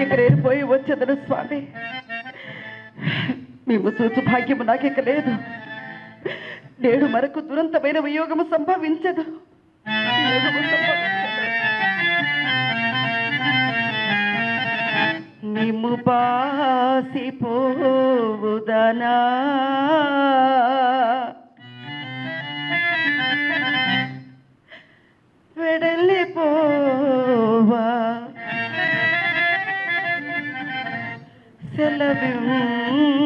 ఇక్కడ పోయి వచ్చేదను స్వామి. మేము చూచు భాగ్యము నాకిక లేదు. నేడు మరకు దురంతమైన వియోగము సంభవించదు. నిము పాసిపోవుదనా செலவும்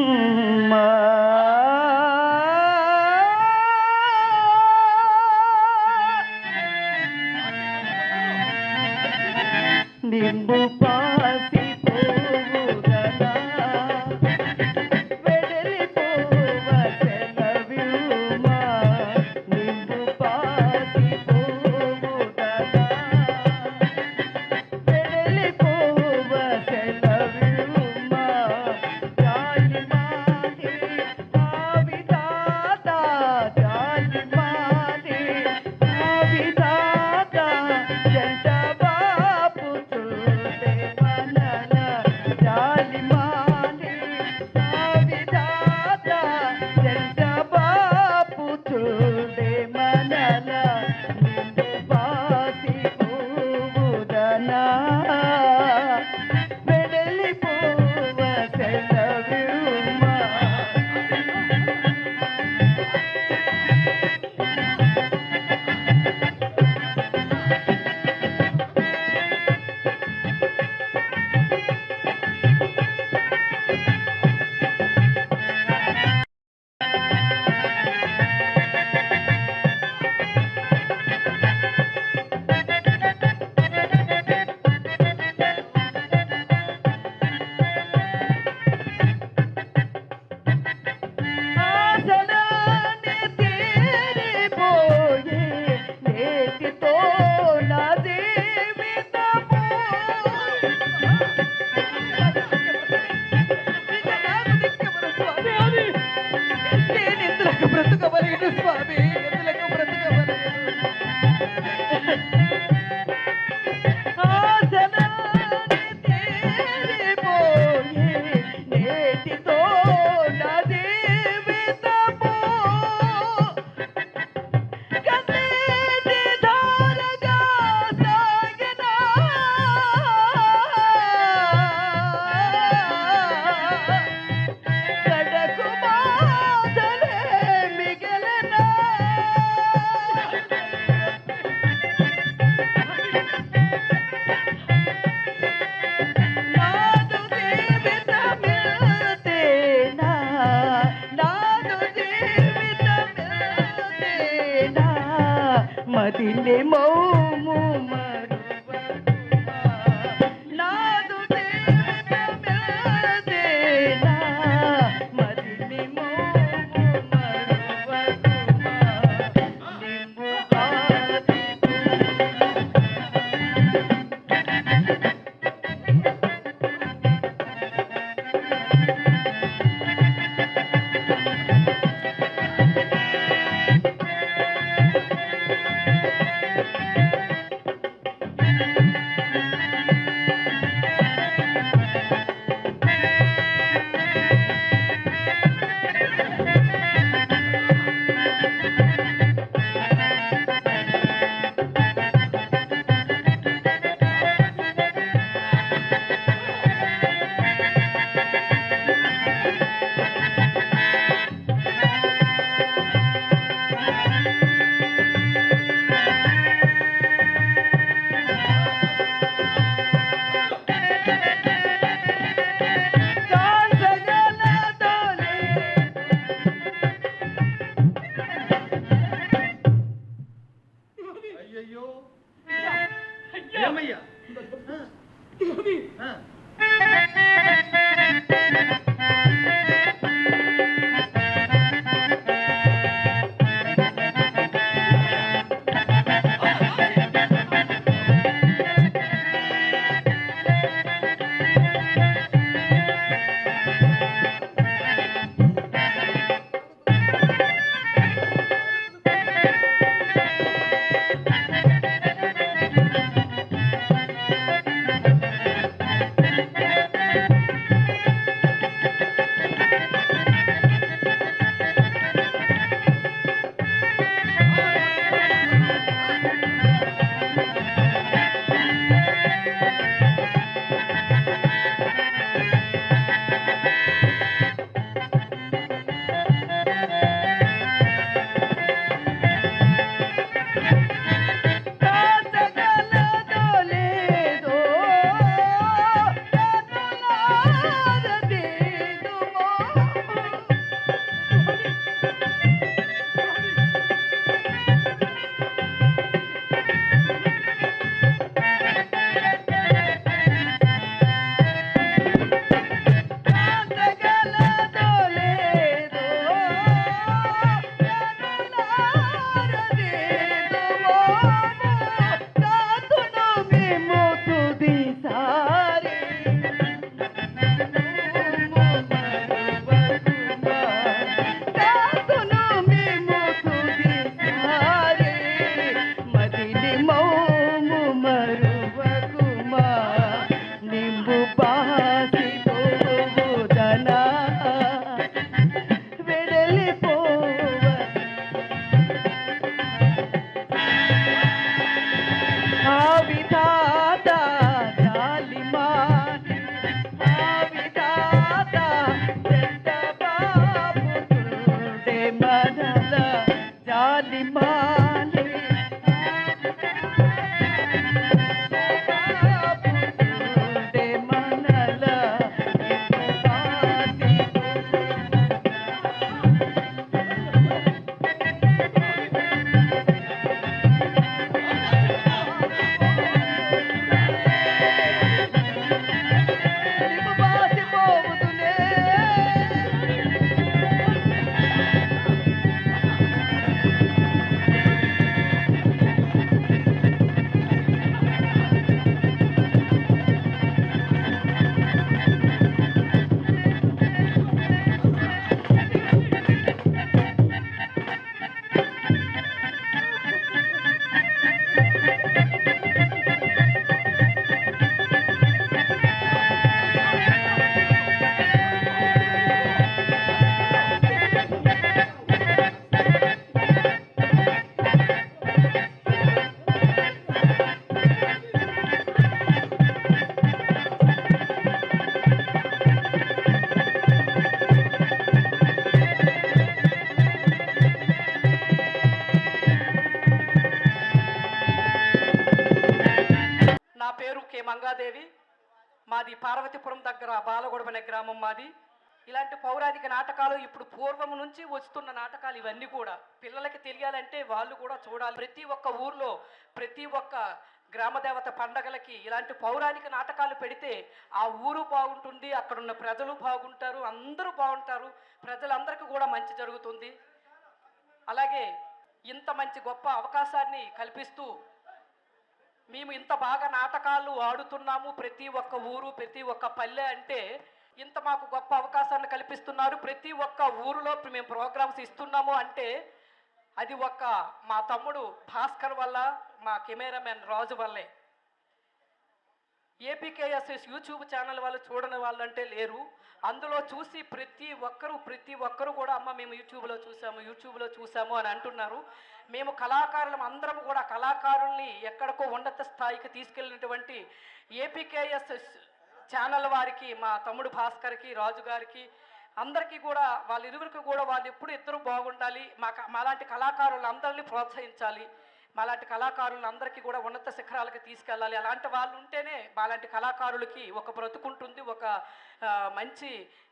जालिमा గంగాదేవి మాది పార్వతీపురం దగ్గర బాలగొడవ అనే గ్రామం మాది. ఇలాంటి పౌరాణిక నాటకాలు ఇప్పుడు పూర్వం నుంచి వస్తున్న నాటకాలు ఇవన్నీ కూడా. పిల్లలకి తెలియాలంటే వాళ్ళు కూడా చూడాలి. ప్రతి ఒక్క ఊర్లో ప్రతి ఒక్క గ్రామదేవత పండగలకి ఇలాంటి పౌరాణిక నాటకాలు పెడితే ఆ ఊరు బాగుంటుంది అక్కడున్న ప్రజలు బాగుంటారు అందరూ బాగుంటారు ప్రజలందరికీ కూడా మంచి జరుగుతుంది. అలాగే ఇంత మంచి గొప్ప అవకాశాన్ని కల్పిస్తూ మేము ఇంత బాగా నాటకాలు ఆడుతున్నాము. ప్రతి ఒక్క ఊరు ప్రతి ఒక్క పల్లె అంటే ఇంత మాకు గొప్ప అవకాశాన్ని కల్పిస్తున్నారు. ప్రతి ఒక్క ఊరిలో మేము ప్రోగ్రామ్స్ ఇస్తున్నాము అంటే అది ఒక మా తమ్ముడు భాస్కర్ వల్ల మా కెమెరామెన్ రాజు వల్లే. ఏపీకేఎస్ఎస్ యూట్యూబ్ ఛానల్ వాళ్ళు చూడని వాళ్ళంటే లేరు. అందులో చూసి ప్రతి ఒక్కరు ప్రతి ఒక్కరు కూడా అమ్మ మేము యూట్యూబ్లో చూసాము యూట్యూబ్లో చూసాము అని అంటున్నారు. మేము కళాకారులం అందరం కూడా కళాకారుల్ని ఎక్కడికో ఉన్నత స్థాయికి తీసుకెళ్ళినటువంటి ఏపీకేఎస్ఎస్ ఛానల్ వారికి మా తమ్ముడు భాస్కర్కి రాజు గారికి అందరికీ కూడా వాళ్ళ ఇరువురికి కూడా వాళ్ళు ఎప్పుడు ఇద్దరు బాగుండాలి. మా క- మాలాంటి కళాకారులందరినీ ప్రోత్సహించాలి. మాలాంటి కళాకారులందరికీ కూడా ఉన్నత శిఖరాలకు తీసుకెళ్ళాలి. అలాంటి వాళ్ళు ఉంటేనే మాలాంటి కళాకారులకి ఒక బ్రతుకుంటుంది ఒక మంచి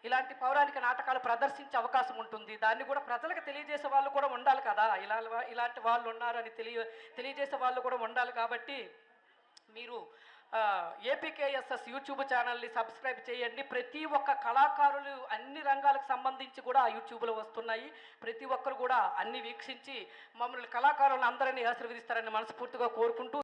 ఇలాంటి పౌరాణిక నాటకాలు ప్రదర్శించే అవకాశం ఉంటుంది. దాన్ని కూడా ప్రజలకు తెలియజేసే వాళ్ళు కూడా ఉండాలి కదా. ఇలా ఇలాంటి వాళ్ళు ఉన్నారని తెలియ తెలియజేసే వాళ్ళు కూడా ఉండాలి కాబట్టి మీరు ఏపీకేఎస్ఎస్ యూట్యూబ్ ఛానల్ని సబ్స్క్రైబ్ చేయండి. ప్రతి ఒక్క కళాకారులు అన్ని రంగాలకు సంబంధించి కూడా యూట్యూబ్లో వస్తున్నాయి. ప్రతి ఒక్కరు కూడా అన్ని వీక్షించి మమ్మల్ని కళాకారులను అందరినీ ఆశీర్వదిస్తారని మనస్ఫూర్తిగా కోరుకుంటూ